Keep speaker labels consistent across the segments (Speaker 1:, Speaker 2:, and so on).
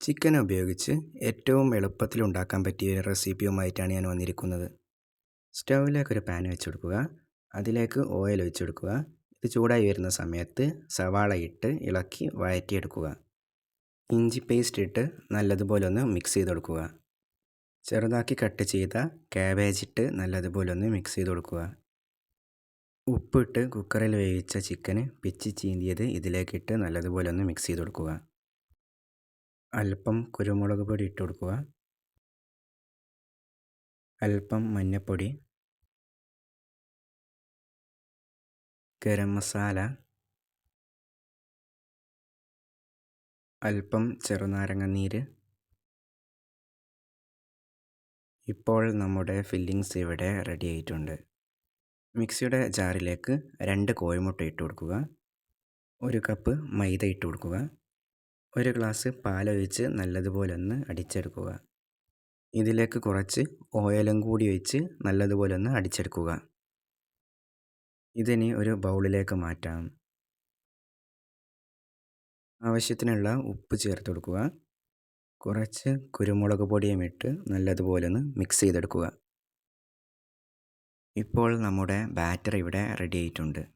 Speaker 1: Chicken ഉപയോഗിച്ച് ഏറ്റവും എളുപ്പത്തിൽ ഉണ്ടാക്കാൻ പറ്റിയ ഒരു റെസിപ്പിയുമായിട്ടാണ് ഞാൻ വന്നിരിക്കുന്നത്. സ്റ്റൗവിലേക്ക് ഒരു പാൻ വെച്ചെടുക്കുക അതിലേക്ക് ഓയിൽ കൊടുക്കുക. ഇത് ചൂടായി വരുന്ന സമയത്ത് സവാള ഇട്ട് ഇളക്കി വഴറ്റിയെടുക്കുക. ഇഞ്ചി പേസ്റ്റ് ഇട്ട് നല്ലതുപോലെ ഒന്ന് മിക്സ് ചെയ്ത് കൊടുക്കുക. ചെറുതാക്കി കട്ട് ചെയ്ത കാബേജ് ഇട്ട് നല്ലതുപോലെ ഒന്ന് മിക്സ് ചെയ്ത് കൊടുക്കുക. ഉപ്പിട്ട് കുക്കറിൽ വേവിച്ച ചിക്കന് പിച്ചി ചീന്തിയത് ഇതിലേക്കിട്ട് നല്ലതുപോലെ ഒന്ന് മിക്സ് ചെയ്ത് കൊടുക്കുക. അല്പം കുരുമുളക് പൊടി ഇട്ട് കൊടുക്കുക. അല്പം മഞ്ഞൾപ്പൊടി ഗരം മസാല. അല്പം ചെറുനാരങ്ങ നീര്. ഇപ്പോൾ നമ്മുടെ ഫില്ലിങ്സ് ഇവിടെ റെഡി ആയിട്ടുണ്ട്. മിക്സിയുടെ ജാറിലേക്ക് രണ്ട് കോഴിമുട്ട ഇട്ട് കൊടുക്കുക. ഒരു കപ്പ് മൈദ ഇട്ട് കൊടുക്കുക. ഒരു ഗ്ലാസ് പാലൊഴിച്ച് നല്ലതുപോലെ ഒന്ന് അടിച്ചെടുക്കുക. ഇതിലേക്ക് കുറച്ച് ഓയിലും കൂടി ഒഴിച്ച് നല്ലതുപോലെ ഒന്ന് അടിച്ചെടുക്കുക. ഇതിനി ഒരു ബൗളിലേക്ക് മാറ്റാം. ആവശ്യത്തിനുള്ള ഉപ്പ് ചേർത്ത് കൊടുക്കുക. കുറച്ച് കുരുമുളക് പൊടിയും ഇട്ട് നല്ലതുപോലെ ഒന്ന് മിക്സ് ചെയ്തെടുക്കുക. ഇപ്പോൾ നമ്മുടെ ബാറ്റർ ഇവിടെ റെഡി ആയിട്ടുണ്ട്.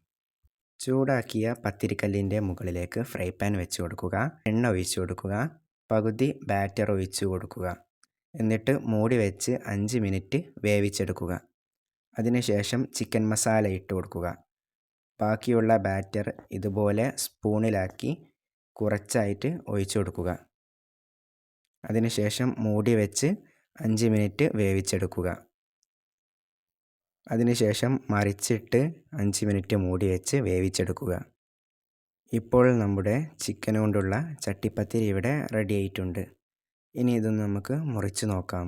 Speaker 1: ചൂടാക്കിയ പത്തിരിക്കല്ലിന്റെ മുകളിലേക്ക് ഫ്രൈ പാൻ വെച്ച് കൊടുക്കുക. എണ്ണ ഒഴിച്ചു കൊടുക്കുക. പകുതി ബാറ്റർ ഒഴിച്ച് കൊടുക്കുക. എന്നിട്ട് മൂടി വെച്ച് അഞ്ച് മിനിറ്റ് വേവിച്ചെടുക്കുക. അതിനുശേഷം ചിക്കൻ മസാല ഇട്ട് കൊടുക്കുക. ബാക്കിയുള്ള ബാറ്റർ ഇതുപോലെ സ്പൂണിലാക്കി കുറച്ചായിട്ട് ഒഴിച്ചു കൊടുക്കുക. അതിനുശേഷം മൂടി വെച്ച് അഞ്ച് മിനിറ്റ് വേവിച്ചെടുക്കുക. അതിനുശേഷം മറിച്ചിട്ട് അഞ്ച് മിനിറ്റ് മൂടി വെച്ച് വേവിച്ചെടുക്കുക. ഇപ്പോൾ നമ്മുടെ ചിക്കൻ കൊണ്ടുള്ള ചട്ടിപ്പത്തിരി ഇവിടെ റെഡി ആയിട്ടുണ്ട്. ഇനി ഇതൊന്ന് നമുക്ക് മുറിച്ച് നോക്കാം.